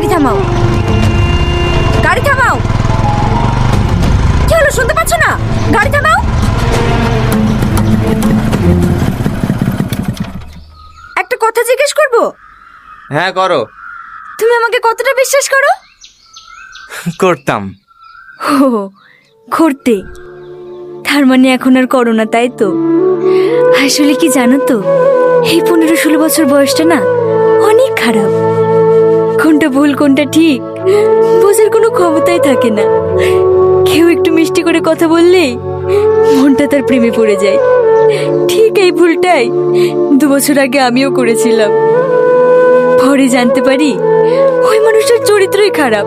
গাড়ি থামাও। গাড়ি থামাও। কি হলো শুনতে পাচ্ছ না? গাড়ি থামাও। একটা কথা জিজ্ঞেস করব? হ্যাঁ করো। তুমি আমাকে কতটা বিশ্বাস করো? করতাম। ও করতে। তার মানে এখন আর করো না তাই তো? আসলে কি জানো তো এই পনেরো ষোলো বছর বয়সটা না অনেক খারাপ। ভুল কোনটা ঠিক? বোঝার কোনো ক্ষমতাই থাকে না। কেউ একটু মিষ্টি করে কথা বললেই মনটা তার প্রেমে পড়ে যায়। ঠিক এই ভুলটাই দু বছর আগে আমিও করেছিলাম। পরে জানতে পারি, ওই মানুষটার চরিত্রই খারাপ।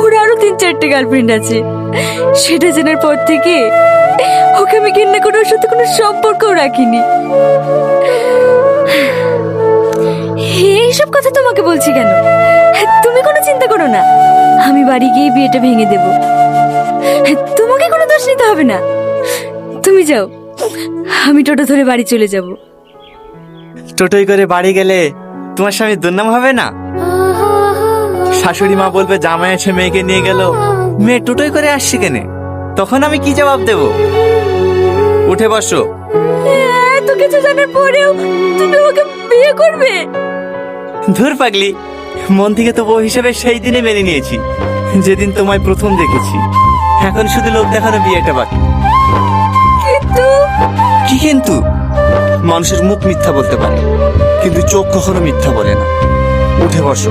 ওর আরও তিন চারটে গার্লফ্রেন্ড আছে। সেটা জানার পর থেকে ওকে আমি ঘৃণা করে ওর সাথে কোনো সম্পর্কও রাখিনি। এইসব কথা তোমাকে বলছি কেন? কোনো চিন্তা করো না। আমি বাড়ি গিয়ে বিয়েটা ভেঙে দেব। তোমাকে কোনো দোষ নিতে হবে না। তুমি যাও। আমি টোটো ধরে বাড়ি চলে যাব। টোটোই করে বাড়ি গেলে তোমার স্বামী দুর্নাম হবে না? শাশুড়ি মা বলবে জামাই এসে মেয়েকে নিয়ে গেল। মেয়ে টোটোই করে আসছে কেনে? তখন আমি কি জবাব দেব? উঠে বসো। এত কিছু জানার পরেও তুমি ওকে বিয়ে করবে? ধুর পাগলি। মন থেকে তো বউ হিসেবে সেই দিনে মেনে নিয়েছি যেদিন তোমায় প্রথম দেখেছি। এখন শুধু লোক দেখানো বিয়েটা বাকি। কিন্তু? কি কিন্তু? মানুষের মুখ মিথ্যা বলতে পারে কিন্তু চোখ কখনো মিথ্যা বলে না। উঠে বসো।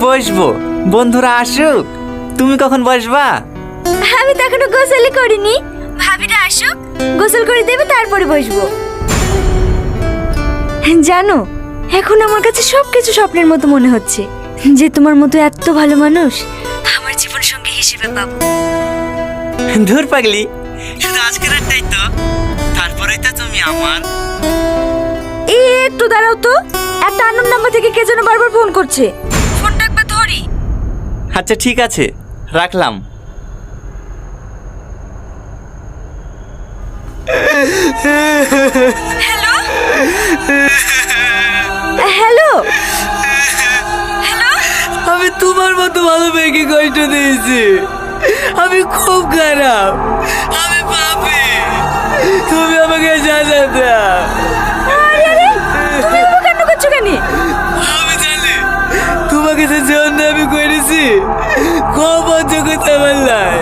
বসবো। বন্ধুরা আসুক। তুমি কখন বসবা? আমি তো এখনও গোসলই করিনি। ভাবিরা আসুক গোসল করে দেবে তারপরে বসবো। জানো এখন আমার কাছে সবকিছু স্বপ্নের মতো মনে হচ্ছে। যে তোমার মতো এত ভালো মানুষ আমার জীবন সঙ্গী হিসেবে পাবো। ধুর পাগলি শুধু আজকের রাতটাই তো। তারপরেই তো তুমি আমার। এই একটু দাঁড়াও তো। একটা আনন্দ নাম্বার থেকে কে যেন বারবার ফোন করছে। ফোনটা একবার ধরি। আচ্ছা ঠিক আছে রাখলাম। হ্যালো আমি তোমার মতো ভালো মেয়েকে কষ্ট দিয়েছি। আমি খুব খারাপ। আমি পাপি। তুমি আমাকে জানা দাও তুমি করছ কেন? আমি জানি। তোমাকে যে জন্য আমি করেছি খুব অযোগ্য আমার নাই।